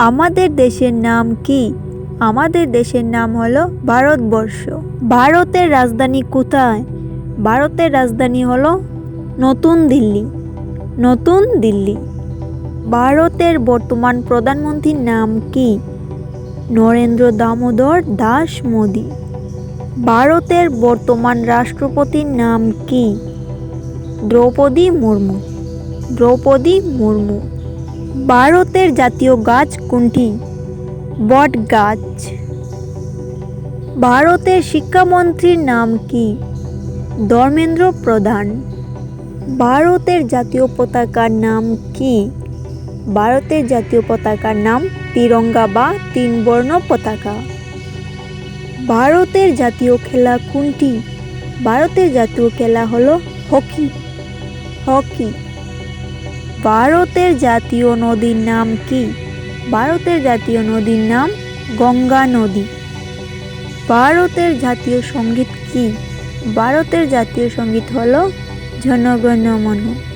আমাদের দেশের নাম কি? আমাদের দেশের নাম হলো ভারতবর্ষ। ভারতের রাজধানী কোথায়? ভারতের রাজধানী হলো নতুন দিল্লি। নতুন দিল্লি। ভারতের বর্তমান প্রধানমন্ত্রীর নাম কি? নরেন্দ্র দামোদর দাস মোদী। ভারতের বর্তমান রাষ্ট্রপতির নাম কি? দ্রৌপদী মুর্মু। দ্রৌপদী মুর্মু। ভারতের জাতীয় গাছ কোনটি? বট গাছ। ভারতের শিক্ষামন্ত্রীর নাম কি? ধর্মেন্দ্র প্রধান। ভারতের জাতীয় পতাকার নাম কি? ভারতের জাতীয় পতাকার নাম তিরঙ্গা বা তিন বর্ণ পতাকা। ভারতের জাতীয় খেলা কোনটি? ভারতের জাতীয় খেলা হলো হকি। হকি। ভারতের জাতীয় নদীর নাম কি? ভারতের জাতীয় নদীর নাম গঙ্গা নদী। ভারতের জাতীয় সংগীত কি? ভারতের জাতীয় সংগীত হলো জনগণ মন।